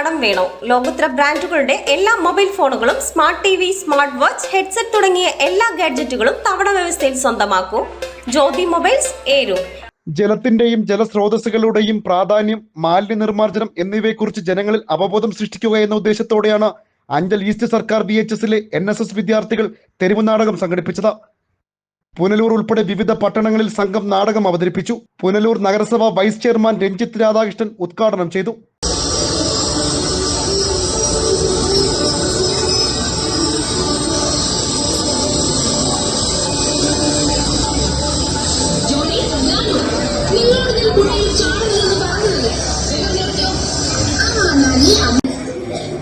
കടം വേണോ? ലോകോത്തര ബ്രാൻഡുകളുടെ എല്ലാ മൊബൈൽ ഫോണുകളും smart T V smart watch headset തുടങ്ങിയ എല്ലാ ഗാഡ്ജറ്റുകളും തവണ വ്യവസ്ഥയിൽ സ്വന്തമാക്കൂ. ജ്യോതി മൊബൈൽസ് ഏരു. ജലത്തിന്റെയും ജലസ്രോതസ്സുകളുടെയും പ്രാധാന്യം മാലിന്യ നിർമ്മാർജനം എന്നിവയെക്കുറിച്ച് ജനങ്ങളിൽ അവബോധം സൃഷ്ടിക്കുക എന്ന ഉദ്ദേശത്തോടെയാണ് അഞ്ചൽ ഈസ്റ്റ് സർക്കാർ ബി എച്ച് എസിലെ എൻ എസ് എസ് വിദ്യാർത്ഥികൾ തെരുവ് നാടകം സംഘടിപ്പിച്ചത്. പുനലൂർ ഉൾപ്പെടെ വിവിധ പട്ടണങ്ങളിൽ സംഘം നാടകം അവതരിപ്പിച്ചു. പുനലൂർ നഗരസഭ വൈസ് ചെയർമാൻ രഞ്ജിത്ത് രാധാകൃഷ്ണൻ ഉദ്ഘാടനം ചെയ്തു.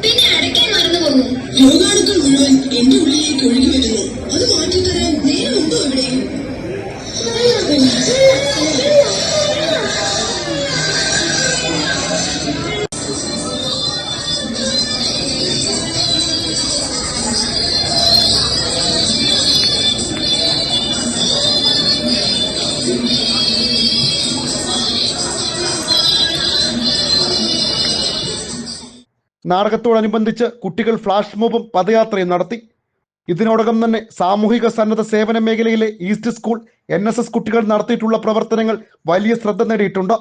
പിന്നെ അടയ്ക്കാൻ മറന്നു പോകുന്നു ലോകാടുക്കൾ മുഴുവൻ എന്റെ ഉള്ളിലേക്ക് ഒഴുകി വരുന്നു. അത് മാറ്റിത്തരാൻ നാടകത്തോടനുബന്ധിച്ച് കുട്ടികൾ ഫ്ലാഷ് മോബും പദയാത്രയും നടത്തി. ഇതിനോടകം തന്നെ സാമൂഹിക സന്നദ്ധ സേവന മേഖലയിലെ east school N S S കുട്ടികൾ നടത്തിയിട്ടുള്ള പ്രവർത്തനങ്ങൾ വലിയ ശ്രദ്ധ നേടിയിട്ടുണ്ട്.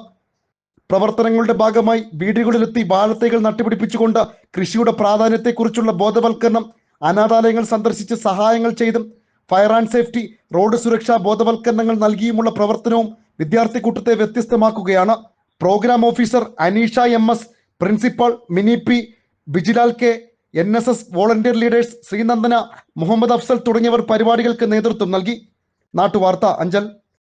പ്രവർത്തനങ്ങളുടെ ഭാഗമായി വീടുകളിലെത്തി വാഴത്തൈകൾ നട്ടുപിടിപ്പിച്ചുകൊണ്ട് കൃഷിയുടെ പ്രാധാന്യത്തെക്കുറിച്ചുള്ള ബോധവൽക്കരണം അനാഥാലയങ്ങൾ സന്ദർശിച്ച് സഹായങ്ങൾ ചെയ്തും ഫയർ ആൻഡ് സേഫ്റ്റി റോഡ് സുരക്ഷാ ബോധവൽക്കരണങ്ങൾ നൽകിയുമുള്ള പ്രവർത്തനവും വിദ്യാർത്ഥി കൂട്ടത്തെ വ്യത്യസ്തമാക്കുകയാണ്. Programme officer Aneesha M S principal Mini P Bijilal K N S S volunteer leaders Sreenandana Muhammad Afsal തുടങ്ങിയവർ പരിപാടികൾക്ക് നേതൃത്വം നൽകി. നാട്ടുവാർത്ത അഞ്ചൽ.